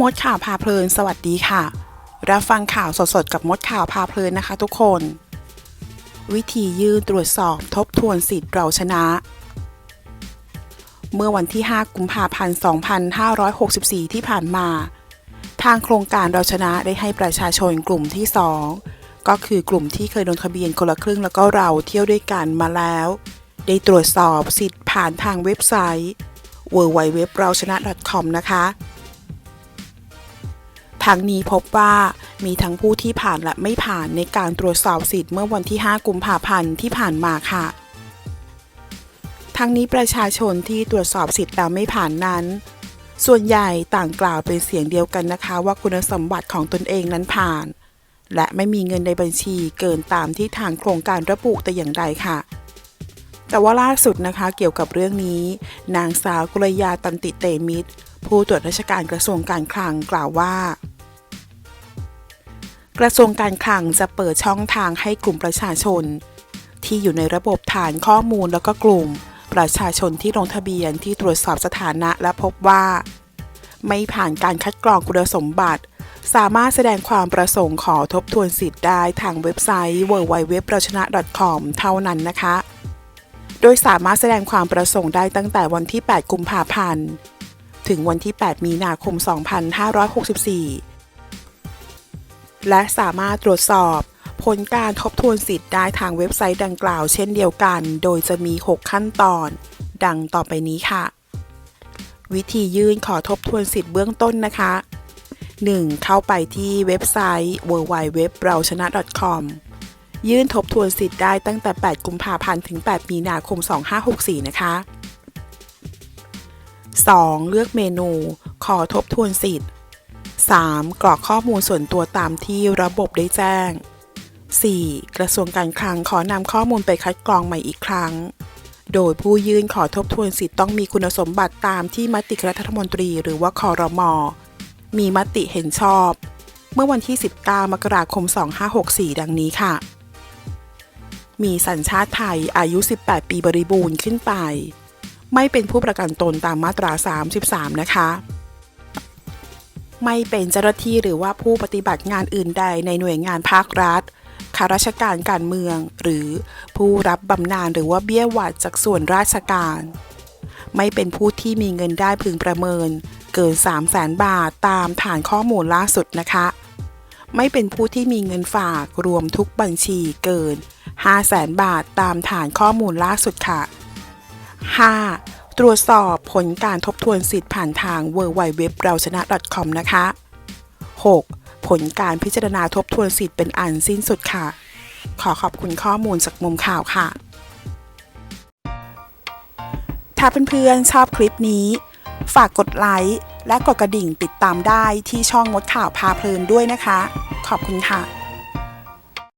มดข่าวพาเพลิน สวัสดีค่ะ รับฟังข่าวสดๆ กับมดข่าวพาเพลินนะคะทุกคน วิธียื่นตรวจสอบทบทวนสิทธิ์เราชนะ เมื่อวันที่ 5 กุมภาพันธ์ 2564 ที่ผ่านมา ทางโครงการเราชนะได้ให้ประชาชนกลุ่มที่ 2 ก็คือกลุ่มที่เคยลงทะเบียนคนละครึ่งแล้วก็เราเที่ยวด้วยกันมาแล้ว ได้ตรวจสอบสิทธิ์ผ่านทางเว็บไซต์ www เราชนะ .com นะคะ ทั้งนี้พบว่ามีทั้งผู้ที่ผ่านและไม่ผ่านในการตรวจสอบสิทธิ์เมื่อวันที่ 5 กุมภาพันธ์ที่ผ่านมาค่ะ ทั้งนี้ประชาชนที่ตรวจสอบสิทธิ์แล้วไม่ผ่านนั้น ส่วนใหญ่ต่างกล่าวเป็นเสียงเดียวกันนะคะ ว่าคุณสมบัติของตนเองนั้นผ่าน และไม่มีเงินในบัญชีเกินตามที่ทางโครงการระบุแต่อย่างใดค่ะแต่ว่าล่าสุดนะคะเกี่ยวกับเรื่องนี้ นางสาวกุลยาตันติเตมิตร ผู้ตรวจราชการกระทรวงการคลังกล่าวว่า กระทรวงการคลังจะเปิดช่องทางให้กลุ่มประชาชน ที่อยู่ในระบบฐานข้อมูลแล้วก็กลุ่ม ประชาชนที่ลงทะเบียนที่ตรวจสอบสถานะและพบว่า ไม่ผ่านการคัดกรองคุณสมบัติ สามารถแสดงความประสงค์ขอทบทวนสิทธิ์ได้ทางเว็บไซต์ www เราชนะ .com เท่านั้นนะคะ โดยสามารถแสดงความประสงค์ได้ตั้งแต่วันที่ 8 กุมภาพันธ์ ถึงวันที่ 8 มีนาคม 2564 และสามารถตรวจสอบ ผลการทบทวนสิทธิ์ได้ทางเว็บไซต์ดังกล่าวเช่นเดียวกัน โดยจะมี 6 ขั้นตอน ดังต่อไปนี้ค่ะ วิธียื่นขอทบทวนสิทธิ์เบื้องต้นนะคะ 1. เข้าไปที่เว็บไซต์ www เราชนะ .com ยื่นทบทวนสิทธิ์ได้ตั้งแต่ 8 กุมภาพันธ์ ถึง 8 มีนาคม 2564 นะคะ 2. เลือกเมนู ขอทบทวนสิทธิ์ 3. กรอกข้อมูลส่วนตัวตามที่ระบบได้แจ้ง 4. กระทรวงการคลังขอนำข้อมูลไปคัดกรองใหม่อีกครั้ง โดยผู้ยื่นขอทบทวนสิทธิ์ต้องมีคุณสมบัติตามที่มติคณะรัฐมนตรีหรือว่าคอรมอมีมติเห็นชอบ เมื่อวันที่ 19 มกราคม 2564 ดังนี้ค่ะ มีสัญชาติไทยอายุ 18 ปีบริบูรณ์ขึ้นไป ไม่เป็นผู้ประกันตนตามมาตรา 33 นะคะ ไม่เป็นเจ้าหน้าที่หรือว่าผู้ปฏิบัติงานอื่นใดในหน่วยงานภาครัฐข้าราชการการเมือง หรือผู้รับบำนาญหรือว่าเบี้ยหวัดจากส่วนราชการ ไม่เป็นผู้ที่มีเงินได้พึงประเมิน เกิน 3 0 0แสนบาทตามฐานข้อมูลล่าสุดนะคะ ไม่เป็นผู้ที่มีเงินฝากรวมทุกบัญชีเกิน 5 0 0แสนบาทตามฐานข้อมูลล่าสุดค่ะ 5. ตรวจสอบผลการทบทวนสิทธิ์ผ่านทาง www เราชนะ .com นะคะ 6. ผลการพิจารณาทบทวนสิทธิ์เป็นอันสิ้นสุดค่ะ ขอขอบคุณข้อมูลจากมุมข่าวค่ะ ถ้าเพื่อนๆชอบคลิปนี้ ฝากกดไลค์และกดกระดิ่งติดตามได้ที่ช่องมดข่าวพาเพลินด้วยนะคะ ขอบคุณค่ะ